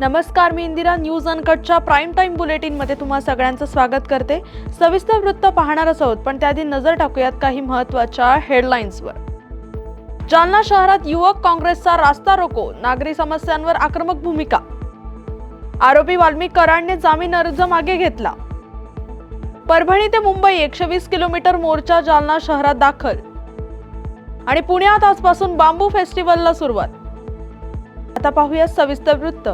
नमस्कार मी इंदिरा न्यूज अनकटच्या प्राईम टाईम बुलेटिनमध्ये तुम्हा सगळ्यांचं स्वागत करते. सविस्तर वृत्त पाहणारच आहोत पण त्याआधी नजर टाकूयात काही महत्त्वाच्या हेडलाईन्सवर. जालना शहरात युवक काँग्रेसचा रास्ता रोको नागरी समस्यांवर आक्रमक भूमिका. आरोपी वाल्मिक कराडने जामीन अर्ज मागे घेतला. परभणी ते मुंबई एकशे वीस किलोमीटर मोर्चा जालना शहरात दाखल. आणि पुण्यात आजपासून बांबू फेस्टिवलला सुरुवात. आता पाहूया सविस्तर वृत्त.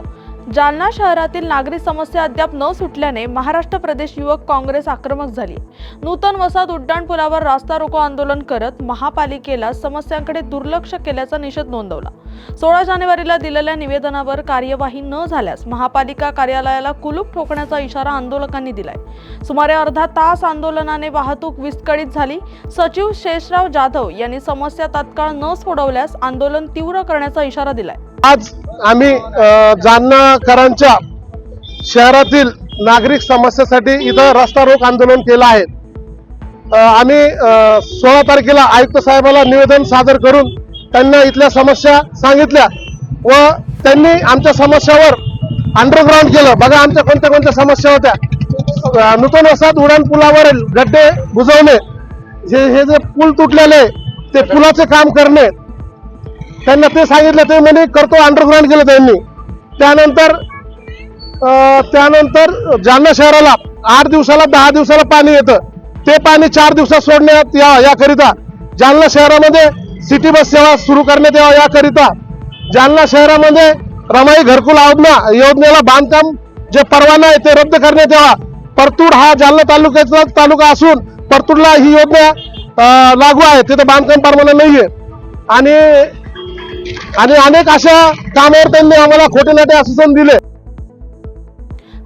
जालना शहरातील नागरी समस्या अद्याप न सुटल्याने महाराष्ट्र प्रदेश युवक काँग्रेस आक्रमक झाली. नूतन वसाहत उड्डाणपुलावर रास्ता रोको आंदोलन करत महापालिकेला समस्यांकडे दुर्लक्ष केल्याचा निषेध नोंदवला. सोळा जानेवारीला दिलेल्या निवेदनावर कार्यवाही न झाल्यास महापालिका कार्यालयाला कुलूप ठोकण्याचा इशारा आंदोलकांनी दिलाय. सुमारे अर्धा तास आंदोलनाने वाहतूक विस्कळीत झाली. सचिव शेषराव जाधव यांनी समस्या तात्काळ न सोडवल्यास आंदोलन तीव्र करण्याचा इशारा दिलाय. आज आम्ही जालनाकरांच्या शहरातील नागरिक समस्येसाठी इथं रस्ता रोक आंदोलन केलं आहे. आम्ही सोळा तारखेला आयुक्त साहेबाला निवेदन सादर करून त्यांना इथल्या समस्या सांगितल्या व त्यांनी आमच्या समस्यावर अंडरग्राऊंड केलं. बघा आमच्या कोणत्या कोणत्या समस्या होत्या. नूतन वसाहत उडान पुलावरील गड्डे बुजवणे जे हे जे पूल तुटलेले ते पुलाचे काम करणे त्यांना ते सांगितलं ते म्हणे करतो अंडरग्राऊंड केलं त्यांनी. त्यानंतर त्यानंतर जालना शहराला आठ दिवसाला दहा दिवसाला पाणी येतं. ते पाणी चार दिवसात सोडण्यात या याकरिता जालना शहरामध्ये सिटी बस सेवा सुरू करण्यात यावा याकरिता जालना शहरामध्ये रमाई घरकुल योजना योजनेला बांधकाम जे परवाना आहे ते रद्द करण्यात यावा. परतूड हा जालना तालुक्याचा तालुका असून परतूडला ही योजना लागू आहे. तिथं बांधकाम परवाना नाहीये. आणि आणि अनेक अशा कामावर त्यांनी आम्हाला खोटे नाटे आश्वासन दिले.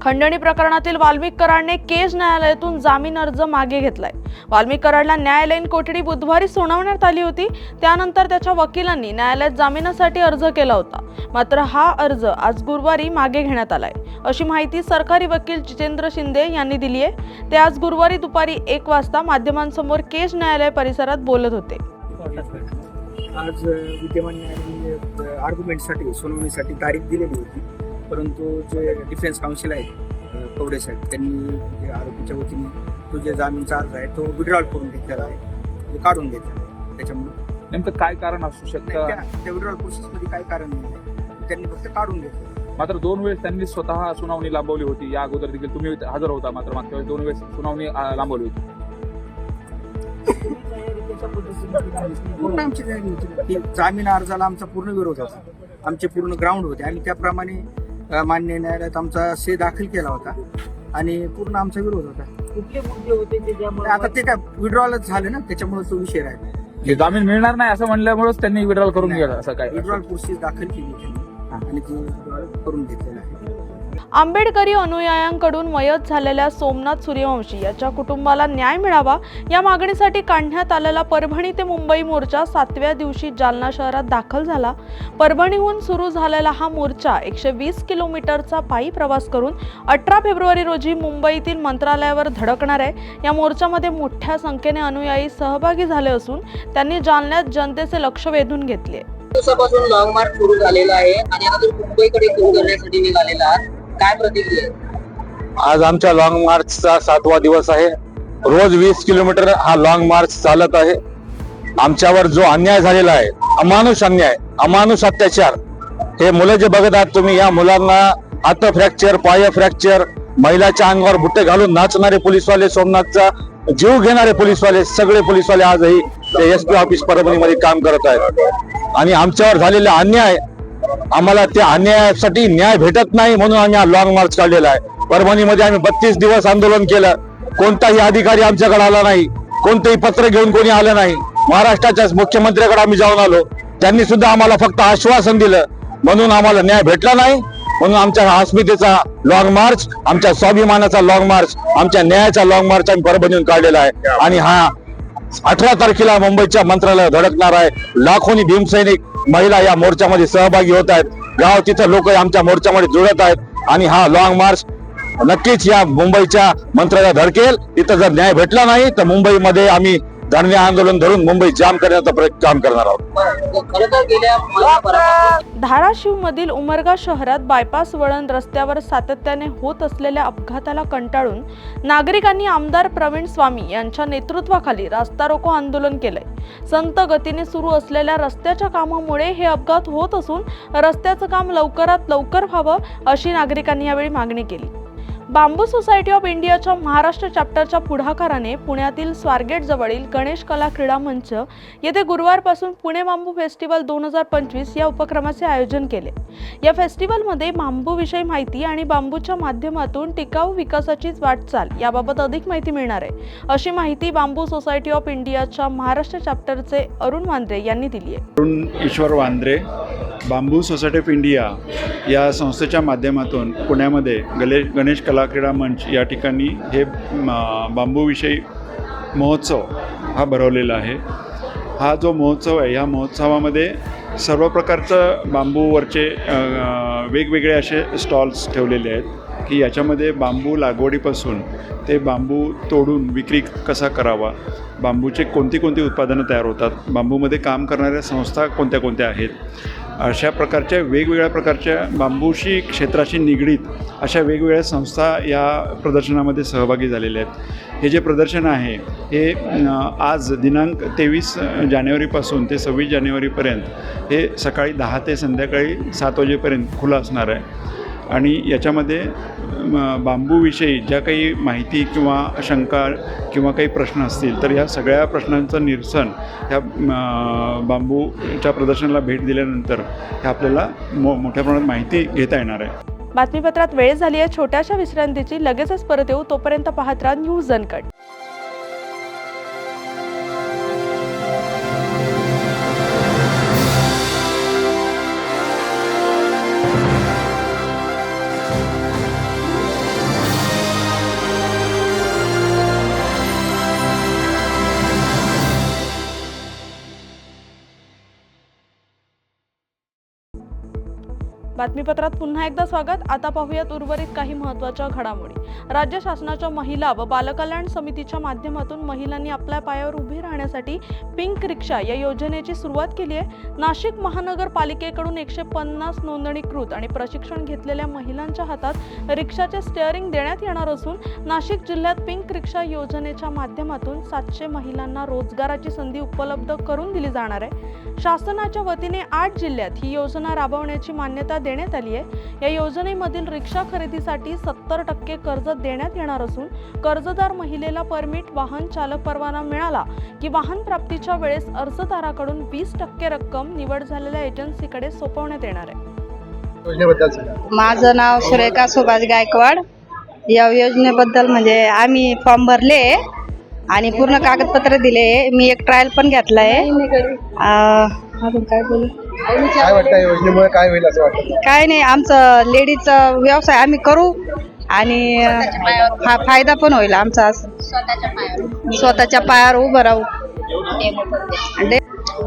खंडणी प्रकरणातील वाल्मिक कराडने केज न्यायालयातून जामीन अर्ज मागे घेतलाय. वाल्मिक कराडला न्यायालयीन कोठडी बुधवारी सुनावण्यात आली होती. त्यानंतर त्याच्या वकिलांनी न्यायालयात जामिनासाठी अर्ज केला होता. मात्र हा अर्ज आज गुरुवारी मागे घेण्यात आलाय. अशी माहिती सरकारी वकील जितेंद्र शिंदे यांनी दिली आहे. ते आज गुरुवारी दुपारी एक वाजता माध्यमांसमोर केज न्यायालय परिसरात बोलत होते. आज विद्यमान आर्ग्युमेंटसाठी सुनावणीसाठी तारीख दिलेली होती. परंतु जे डिफेन्स काउन्सिल आहेत अ, कवडे साहेब त्यांनी जे आरोपीच्या वतीने तो जे जामीनचा अर्ज आहे तो विड्रॉल करून घेतलेला आहे. तो काढून घेतलेला आहे. त्याच्यामुळे नेमकं काय कारण असू शकतं? त्या- विड्रॉल प्रोसेसमध्ये काही कारण नाही त्यांनी फक्त काढून घेतलं मात्र दोन वेळेस त्यांनी स्वतः सुनावणी लांबवली होती. या अगोदर देखील तुम्ही हजर होता मात्र मागच्या वेळेस दोन वेळेस सुनावणी लांबवली होती. पूर्ण आमची तयारी होती? की जामीन अर्जाला आमचा पूर्ण विरोध होता. आमचे पूर्ण ग्राउंड होते. आणि त्याप्रमाणे मान्य न्यायालयात आमचा से दाखल केला होता. आणि पूर्ण आमचा विरोध होता. कुठले मुद्दे होते ते ज्यामुळे आता ते काय विड्रॉलच झालं ना? त्याच्यामुळे तो विषय राहिला. हे जामीन मिळणार नाही असं म्हणल्यामुळेच त्यांनी विड्रॉल करून. गेला असं काय? विड्रॉल प्रोसेस दाखल केली त्यांनी. आणि ती withdrawal करून घेतलेलं आहे. आंबेडकरी अनुयायांकडून वयत झालेल्या सोमनाथ सूर्यवंशी याच्या कुटुंबाला न्याय मिळावा या मागणीसाठी काढण्यात आलेला परभणी ते मुंबई मोर्चा सातव्या दिवशी जालना शहरात दाखल झाला. परभणीहून सुरू झालेला हा मोर्चा एकशे वीस किलोमीटरचा पायी प्रवास करून अठरा फेब्रुवारी रोजी मुंबईतील मंत्रालयावर धडकणार आहे. या मोर्चामध्ये मोठ्या संख्येने अनुयायी सहभागी झाले असून त्यांनी जालन्यात जनतेचे लक्ष वेधून घेतले दिवसापासून लॉंग मार्च सुरू झालेला आहे आणि आता मुंबईकडे सुरू करण्यासाठी निघालेला आहात. काय प्रतिक्रिया आहे? आज आमच्या लॉंग मार्चचा सातवा दिवस आहे. रोज वीस किलोमीटर हा लॉंग मार्च चालत आहे. आमच्यावर जो अन्याय झालेला आहे अमानुष अन्याय अमानुष अत्याचार हे मुलं जे बघत आहात तुम्ही या मुलांना हात फ्रॅक्चर पाय फ्रॅक्चर महिलाच्या अंगावर बुट्टे घालून नाचणारे पोलीसवाले सोमनाथचा जीव घेणारे पोलीसवाले सगळे पोलीसवाले आजही ते एस पी ऑफिस परभणीमध्ये काम करत आहेत. आणि आमच्यावर झालेला अन्याय आम्हाला त्या अन्यायासाठी न्याय भेटत नाही म्हणून आम्ही हा लॉंग मार्च काढलेला आहे. परभणीमध्ये आम्ही बत्तीस दिवस आंदोलन केलं. कोणताही अधिकारी आमच्याकडे आला नाही. कोणतेही पत्र घेऊन कोणी आलं नाही. महाराष्ट्राच्या मुख्यमंत्र्याकडे आम्ही जाऊन आलो. त्यांनी सुद्धा आम्हाला फक्त आश्वासन दिलं. म्हणून आम्हाला न्याय भेटला नाही. म्हणून आमच्या अस्मितेचा लॉंग मार्च आमच्या स्वाभिमानाचा लॉंग मार्च आमच्या न्यायाचा लॉंग मार्च आम्ही परभणीहून काढलेला आहे. आणि हा अठरा तारखेला मुंबईच्या मंत्रालय धडकणार आहे. लाखोनी भीमसैनिक महिला या मोर्चामध्ये सहभागी होत आहेत. गाव तिथं लोक आमच्या मोर्चामध्ये जुळत आहेत. आणि हा लॉंग मार्च नक्कीच या मुंबईच्या मंत्रालयात धडकेल. तिथं जर न्याय भेटला नाही तर मुंबईमध्ये आम्ही धरणे आंदोलन धरून मुंबई जाम करण्याचा काम करणार आहोत. धाराशिव मधील उमरगा शहरात बायपास वळण रस्त्यावर सातत्याने होत असलेल्या अपघाताला कंटाळून नागरिकांनी आमदार प्रवीण स्वामी यांच्या नेतृत्वाखाली रास्ता रोको आंदोलन केलंय. संत गतीने सुरू असलेल्या रस्त्याच्या कामामुळे हे अपघात होत असून रस्त्याचं काम लवकरात लवकर व्हावं अशी नागरिकांनी यावेळी मागणी केली. बांबू सोसायटी ऑफ इंडियाच्या महाराष्ट्र चॅप्टरच्या पुढाकाराने पुण्यातील स्वारगेट जवळील गणेश कला क्रीडा मंच येथे गुरुवारपासून पुणे बांबू फेस्टिवल दोन हजार पंचवीस या उपक्रमाचे आयोजन केले. या फेस्टिवलमध्ये बांबूविषयी माहिती आणि बांबूच्या माध्यमातून टिकाऊ विकासाची वाटचाल याबाबत अधिक माहिती मिळणार आहे. अशी माहिती बांबू सोसायटी ऑफ इंडियाच्या महाराष्ट्र चॅप्टरचे अरुण वांद्रे यांनी दिली आहे. Arun Ishwar Wandre Bamboo Society of India या संस्थेच्या माध्यमातून पुण्यामध्ये गले गणेश कला क्रीडा मंच या ठिकाणी हे बांबूविषयी महोत्सव हा भरवलेला आहे. हा जो महोत्सव आहे ह्या महोत्सवामध्ये सर्व प्रकारचं बांबूवरचे वेगवेगळे असे स्टॉल्स ठेवलेले आहेत की याच्यामध्ये बांबू लागवडीपासून ते बांबू तोडून विक्री कसा करावा बांबूचे कोणती कोणती उत्पादनं तयार होतात बांबूमध्ये काम करणाऱ्या संस्था कोणत्या कोणत्या आहेत अशा प्रकारच्या वेगवेगळ्या प्रकारच्या बांबूशी क्षेत्राशी निगडीत अशा वेगवेगळ्या संस्था या प्रदर्शनामध्ये सहभागी झालेल्या आहेत. हे जे प्रदर्शन आहे हे आज दिनांक तेवीस जानेवारीपासून ते सव्वीस जानेवारीपर्यंत हे सकाळी दहा ते संध्याकाळी सात वाजेपर्यंत खुलं असणार आहे. आणि याच्यामध्ये बांबूविषयी ज्या काही माहिती किंवा शंका किंवा काही प्रश्न असतील तर ह्या सगळ्या प्रश्नांचं निरसन ह्या बांबूच्या प्रदर्शनाला भेट दिल्यानंतर हे आपल्याला मो मोठ्या प्रमाणात माहिती घेता येणार आहे. बातमीपत्रात वेळ झाली आहे. छोट्याशा विश्रांतीची. लगेचच परत येऊ. तोपर्यंत पाहत राहा न्यूज जनकट बातमीपत्रात पुन्हा एकदा स्वागत. आता पाहूयात उर्वरित काही महत्त्वाच्या घडामोडी. राज्य शासनाच्या महिला व बालकल्याण समितीच्या माध्यमातून महिलांनी आपल्या पायावर उभी राहण्यासाठी पिंक रिक्षा या योजनेची सुरुवात केली आहे. नाशिक महानगरपालिकेकडून एकशे पन्नास नोंदणीकृत आणि प्रशिक्षण घेतलेल्या महिलांच्या हातात रिक्षाचे स्टेअरिंग देण्यात येणार असून नाशिक जिल्ह्यात पिंक रिक्षा योजनेच्या माध्यमातून सातशे महिलांना रोजगाराची संधी उपलब्ध करून दिली जाणार आहे. शासनाच्या वतीने आठ जिल्ह्यात ही योजना राबवण्याची मान्यता देण्यात आली आहे. या योजनेमधील रिक्षा खरेदीसाठी सत्तर टक्के कर्ज देण्यात येणार असून कर्जदार महिलेला परमिट वाहन चालक परवाना मिळाला की वाहन प्राप्तीच्या वेळेस अर्जदाराकडून वीस टक्के रक्कम निवड झालेल्या एजन्सीकडे सोपवण्यात येणार आहे. माझं नाव सुरेखा सुभाष गायकवाड. या योजनेबद्दल म्हणजे आम्ही फॉर्म भरले आणि पूर्ण कागदपत्र दिले. मी एक ट्रायल पण घेतलाय. अं, अजून काय बोलू? काय वाटतं योजनेमुळे काय होईल असं वाटतं? काय नाही आमचं लेडीजचा व्यवसाय आम्ही करू आणि हा फायदा पण होईल आमचा असं. स्वतःच्या पायावर उभं राहू.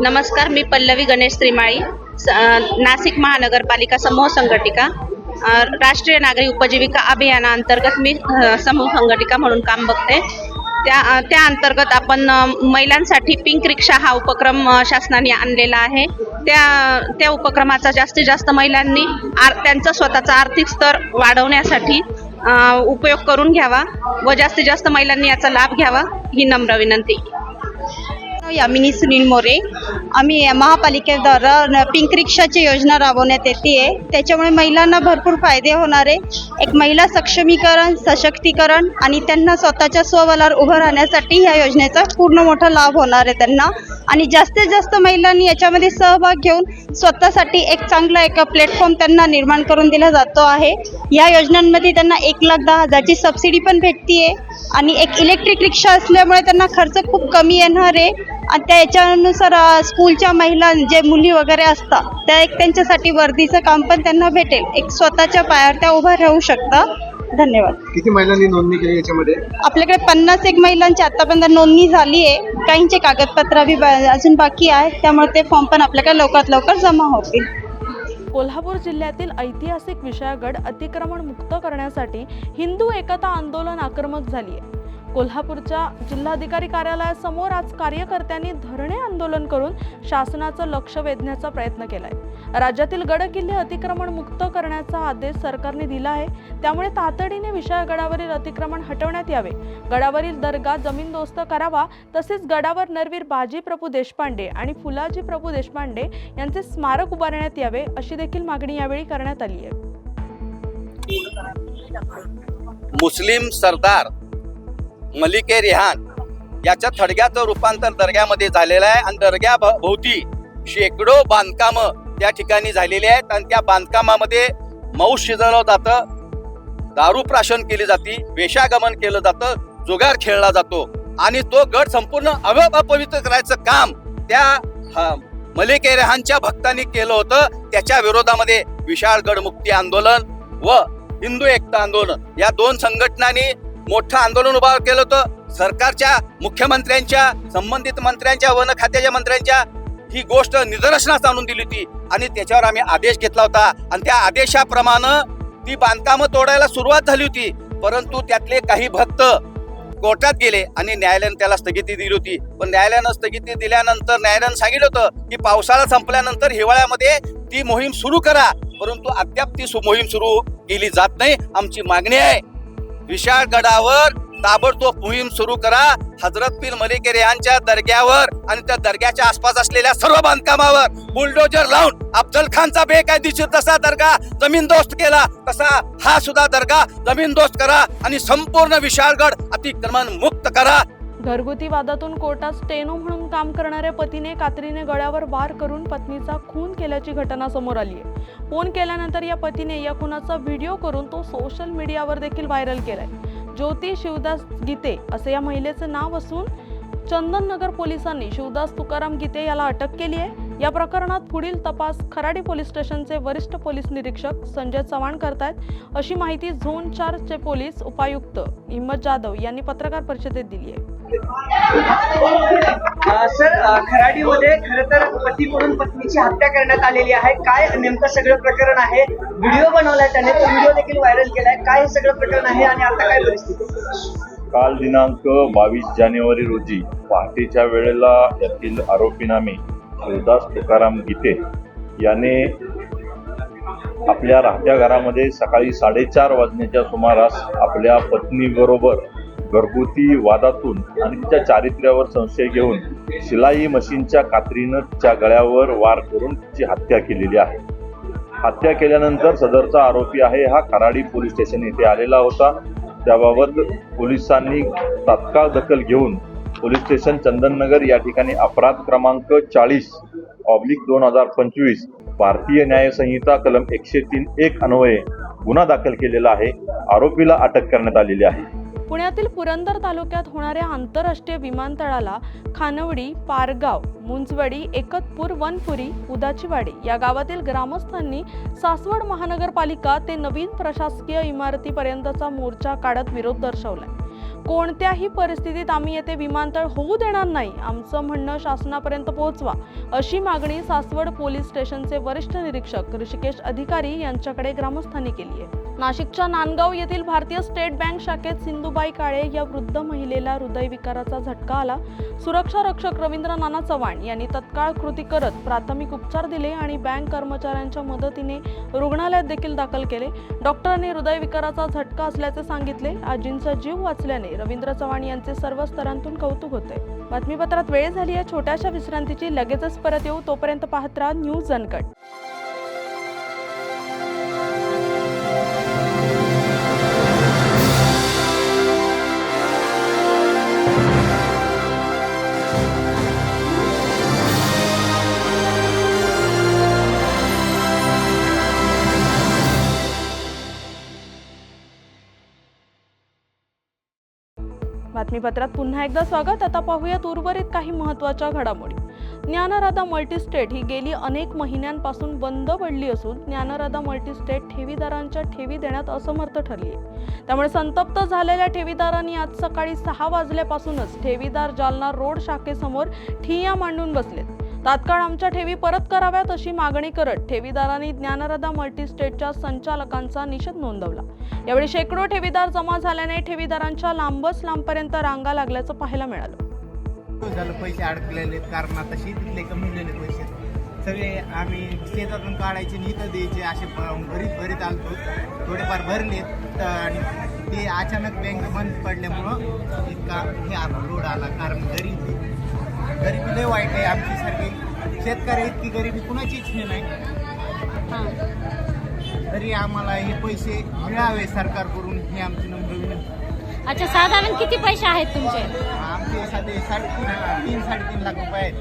नमस्कार मी पल्लवी गणेश त्रिमाळी स- अ, नाशिक महानगरपालिका समूह संघटिका अ, राष्ट्रीय नागरी उपजीविका अभियानाअंतर्गत मी अ, समूह संघटिका म्हणून काम बघते. त्या त्या अंतर्गत आपण महिलांसाठी पिंक रिक्षा हा उपक्रम शासनाने आणलेला आहे. त्या त्या उपक्रमाचा जास्तीत जास्त महिलांनी आर त्यांचा स्वतःचा आर्थिक स्तर वाढवण्यासाठी उपयोग करून घ्यावा व जास्तीत जास्त महिलांनी याचा लाभ घ्यावा ही नम्र विनंती. यामिनी सुनील मोरे आम्ही महापालिकेद्वारा पिंक रिक्षाची योजना राबवण्यात येते आहे त्याच्यामुळे महिलांना भरपूर फायदे होणार आहे. एक महिला सक्षमीकरण सशक्तीकरण आणि त्यांना स्वतःच्या स्वबलावर उभं राहण्यासाठी ह्या योजनेचा पूर्ण मोठा लाभ होणार आहे त्यांना. आणि जास्तीत जास्त महिलांनी याच्यामध्ये सहभाग घेऊन स्वतःसाठी एक चांगला एक प्लॅटफॉर्म त्यांना निर्माण करून दिला जातो आहे. या योजनांमध्ये त्यांना एक लाख दहा हजारची सबसिडी पण भेटतीये. आणि एक इलेक्ट्रिक रिक्षा असल्यामुळे त्यांना खर्च खूप कमी येणार आहे. आणि त्या याच्यानुसार स्कूलच्या महिला जे मुली वगैरे असतात त्या एक त्यांच्यासाठी वर्दीचं काम पण त्यांना भेटेल. एक स्वतःच्या पायावर त्या उभ्या राहू शकतात धन्यवाद. किती महिलांनी नोंदणी केली याच्यामध्ये? आपल्याकडे पन्नास एक महिलांची आतापर्यंत नोंदणी झाली आहे. काहींचे कागदपत्र बी बा- अजून बाकी आहे त्यामुळे ते फॉर्म पण आपल्याकडे लवकरात लवकर जमा होतील. कोल्हापूर जिल्ह्यातील ऐतिहासिक विषयागड अतिक्रमण मुक्त करण्यासाठी हिंदू एकता आंदोलन आक्रमक झाली आहे. कोल्हापूरच्या जिल्हाधिकारी कार्यालयासमोर आज कार्यकर्त्यांनी धरणे आंदोलन करून शासनाचं लक्ष वेधण्याचा प्रयत्न केलाय. राज्यातील गड किल्ले अतिक्रमण मुक्त करण्याचा आदेश सरकारने दिला आहे. त्यामुळे तातडीने विषय गडावरील अतिक्रमण हटवण्यात यावे. गडावरील दर्गा जमीनदोस्त करावा तसेच गडावर नरवीर बाजी प्रभू देशपांडे आणि फुलाजी प्रभू देशपांडे यांचे स्मारक उभारण्यात यावे अशी देखील मागणी यावेळी करण्यात आली आहे. मुस्लिम सरदार मलिके रेहान याच्या थडग्याचं रूपांतर दर्ग्यामध्ये झालेलं आहे. आणि दर्ग्या भोवती शेकडो बांधकामं त्या ठिकाणी झालेली आहेत. आणि त्या बांधकामामध्ये मौस शिजवलं जातं. दारू प्राशन केली जाते वेशागमन केलं जातं जुगार खेळला जातो. आणि तो गड संपूर्ण अव अपवित्र करायचं काम त्या मलिके रेहानच्या भक्तांनी केलं होतं. त्याच्या विरोधामध्ये विशाळ गडमुक्ती आंदोलन व हिंदू एकता आंदोलन या दोन संघटनांनी मोठं आंदोलन उभा केलं होतं. सरकारच्या मुख्यमंत्र्यांच्या संबंधित मंत्र्यांच्या वन खात्याच्या मंत्र्यांच्या ही गोष्ट निदर्शनास आणून दिली होती. आणि त्याच्यावर आम्ही आदेश घेतला होता. आणि त्या आदेशाप्रमाणे ती बांधकामं तोडायला सुरुवात झाली होती. परंतु त्यातले काही भक्त कोर्टात गेले आणि न्यायालयाने त्याला स्थगिती दिली होती. पण न्यायालयानं स्थगिती दिल्यानंतर न्यायालयानं सांगितलं होतं की पावसाळा संपल्यानंतर हिवाळ्यामध्ये ती मोहीम सुरू करा. परंतु अद्याप ती सु- मोहीम सुरू केली जात नाही. आमची मागणी आहे विशाळगडावर ताबडतोब मोहीम सुरू करा. हजरत पीर मलिक रेहानच्या दर्ग्यावर आणि त्या दर्ग्याच्या आसपास असलेल्या सर्व बांधकामावर बुलडोजर लावून अफजल खानचा बेकायदेशीर तसा दर्गा जमीनदोस्त केला. तसा हा सुद्धा दर्गा जमीनदोस्त करा आणि संपूर्ण विशाळगड अतिक्रमण मुक्त करा. घरगुती वादातून कोर्टात स्टेनो म्हणून काम करणाऱ्या पतीने कात्रीने गळ्यावर वार करून पत्नीचा खून केल्याची घटना समोर आली आहे फोन केल्यानंतर या पतीने या खुनाचा व्हिडिओ करून तो सोशल मीडियावर देखील व्हायरल केलाय. ज्योती शिवदास गीते असे या महिलेचं नाव असून चंदननगर पोलिसांनी शिवदास तुकाराम गीते याला अटक केली आहे या प्रकरणात पुढील तपास खराडी पोलीस स्टेशनचे वरिष्ठ पोलीस निरीक्षक संजय चव्हाण करतायत. अशी माहिती झोन चारचे पोलीस उपायुक्त हिम्मत जाधव यांनी पत्रकार परिषदेत दिली आहे सर खराडीमध्ये खर तर पतीकडून पत्नीची हत्या करण्यात आलेली आहे. काय नेमकं सगळं प्रकरण आहे? व्हिडिओ बनवलाय त्याने तो व्हिडिओ देखील व्हायरल केलाय. काय हे सगळं प्रकरण आहे आणि आता काय परिस्थिती? काल दिनांक बावीस जानेवारी रोजी पहाटेच्या वेळेला यातील आरोपीनामे शिवदास तुकाराम गीते याने आपल्या राहत्या घरामध्ये सकाळी साडेचार वाजण्याच्या सुमारास आपल्या पत्नीबरोबर घरगुती वादातून आणि तिच्या चारित्र्यावर संशय घेऊन शिलाई मशीनच्या कात्रीनं तिच्या गळ्यावर वार करून तिची हत्या केलेली आहे. हत्या केल्यानंतर सदरचा आरोपी आहे हा खराडी पोलीस स्टेशन येथे आलेला होता. त्याबाबत पोलिसांनी तात्काळ दखल घेऊन पोलीस स्टेशन चंदननगर या ठिकाणी अपराध क्रमांक चाळीस ऑब्लिक दोन हजार पंचवीस भारतीय न्यायसंहिता कलम एकशे तीन एक अन्वये गुन्हा दाखल केलेला आहे. आरोपीला अटक करण्यात आलेली आहे. पुण्यातील पुरंदर तालुक्यात होणाऱ्या आंतरराष्ट्रीय विमानतळाला खानवडी पारगाव मुंजवडी एकतपूर वनपुरी उदाचीवाडी या गावातील ग्रामस्थांनी सासवड महानगरपालिका ते नवीन प्रशासकीय इमारतीपर्यंतचा मोर्चा काढत विरोध दर्शवलाय. कोणत्याही परिस्थितीत आम्ही येथे विमानतळ होऊ देणार नाही आमचं म्हणणं शासनापर्यंत पोहोचवा अशी मागणी सासवड पोलीस स्टेशनचे वरिष्ठ निरीक्षक ऋषिकेश अधिकारी यांच्याकडे ग्रामस्थांनी केली आहे. नाशिकच्या नांदगाव येथील भारतीय स्टेट बँक शाखेत सिंधुबाई काळे या वृद्ध महिलेला हृदयविकाराचा झटका आला. सुरक्षा रक्षक रवींद्र नाना चव्हाण यांनी तत्काळ कृती करत प्राथमिक उपचार दिले आणि बँक कर्मचाऱ्यांच्या मदतीने रुग्णालयात देखील दाखल केले. डॉक्टरांनी हृदयविकाराचा झटका असल्याचे सांगितले. आजींचा जीव वाचल्याने रवींद्र चव्हाण यांचे सर्व स्तरांतून कौतुक होते. बातमीपत्रात वेळ झाली आहे. छोट्याशा विश्रांतीची लगेचच परत येऊ. तोपर्यंत पाहत राहा न्यूज अनकट. बातमीपत्रात पुन्हा एकदा स्वागत. आता पाहूयात उर्वरित काही महत्त्वाच्या घडामोडी. ज्ञानराधा मल्टीस्टेट ही गेली अनेक महिन्यांपासून बंद पडली असून ज्ञानराधा मल्टीस्टेट ठेवीदारांच्या ठेवी देण्यात असमर्थ ठरली आहे. त्यामुळे संतप्त झालेल्या ठेवीदारांनी आज सकाळी सहा वाजल्यापासूनच ठेवीदार जालना रोड शाखेसमोर ठिय्या मांडून बसलेत. तात्काळ आमच्या ठेवी परत कराव्यात अशी मागणी करत ठेवीदारांनी ज्ञानरदा मल्टीस्टेटच्या संचालकांचा निषेध नोंदवला. यावेळी शेकडो ठेवीदार जमा झाल्याने ठेवीदारांच्या लांबच लांबपर्यंत रांगा लागल्याचं पाहायला मिळालं. हो, झालं पैसे अडकलेले कारण आता शेतीतले कमवलेले पैसे. सगळे आम्ही शेतातून काढायचे आणि इथं द्यायचे असे भरीत भरीत आलतो. थोडेफार भरले आणि ते अचानक बँक बंद पडल्यामुळं इतका हे आला लोड आला कारण गरीब गरिबी लय वाईट आहे आमच्यासारखी. शेतकरी इतकी गरिबी कुणाचीच हे नाही. तरी आम्हाला हे पैसे मिळावे सरकारकडून हे आमची नम्र विनंती. अच्छा साधारण किती पैसे आहेत तुमचे? आमचे साधे साडेतीन तीन साडेतीन लाख रुपये आहेत.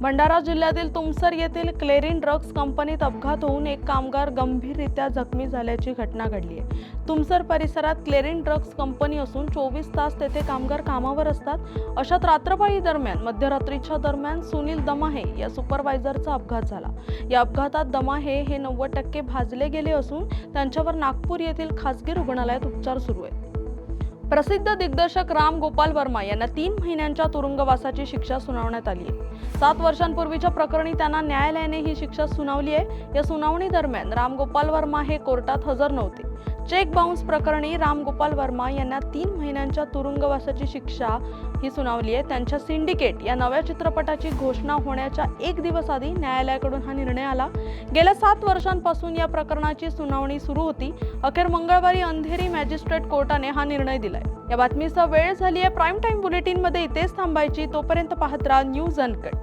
भंडारा जिल्ह्यातील तुमसर येथील क्लेरिन ड्रग्ज कंपनीत अपघात होऊन एक कामगार गंभीररित्या जखमी झाल्याची घटना घडली आहे. तुमसर परिसरात क्लेरिन ड्रग्ज कंपनी असून चोवीस तास तेथे कामगार कामावर असतात. अशात रात्रपाळी दरम्यान मध्यरात्रीच्या दरम्यान सुनील दमाहे या सुपरवायझरचा अपघात झाला. या अपघातात दमाहे हे नव्वद टक्के भाजले गेले असून त्यांच्यावर नागपूर येथील खासगी रुग्णालयात उपचार सुरू आहेत. प्रसिद्ध दिग्दर्शक राम गोपाल वर्मा यांना तीन महिन्यांच्या तुरुंगवासाची शिक्षा सुनावण्यात आली आहे. सात वर्षांपूर्वीच्या प्रकरणी त्यांना न्यायालयाने ही शिक्षा सुनावली आहे. या सुनावणी दरम्यान राम गोपाल वर्मा हे कोर्टात हजर नव्हते. चेक बाउन्स प्रकरणी राम गोपाल वर्मा यांना तीन महिन्यांच्या तुरुंगवासाची शिक्षा ही सुनावली आहे. त्यांच्या सिंडिकेट या नव्या चित्रपटाची घोषणा होण्याच्या एक दिवस आधी न्यायालयाकडून हा निर्णय आला. गेल्या सात वर्षांपासून या प्रकरणाची सुनावणी सुरू होती. अखेर मंगळवारी अंधेरी मॅजिस्ट्रेट कोर्टाने हा निर्णय दिला आहे. या बातमीचा वेळ झाली आहे प्राईम टाईम बुलेटिनमध्ये इथेच थांबायची. तोपर्यंत पाहत राहा न्यूज अनकट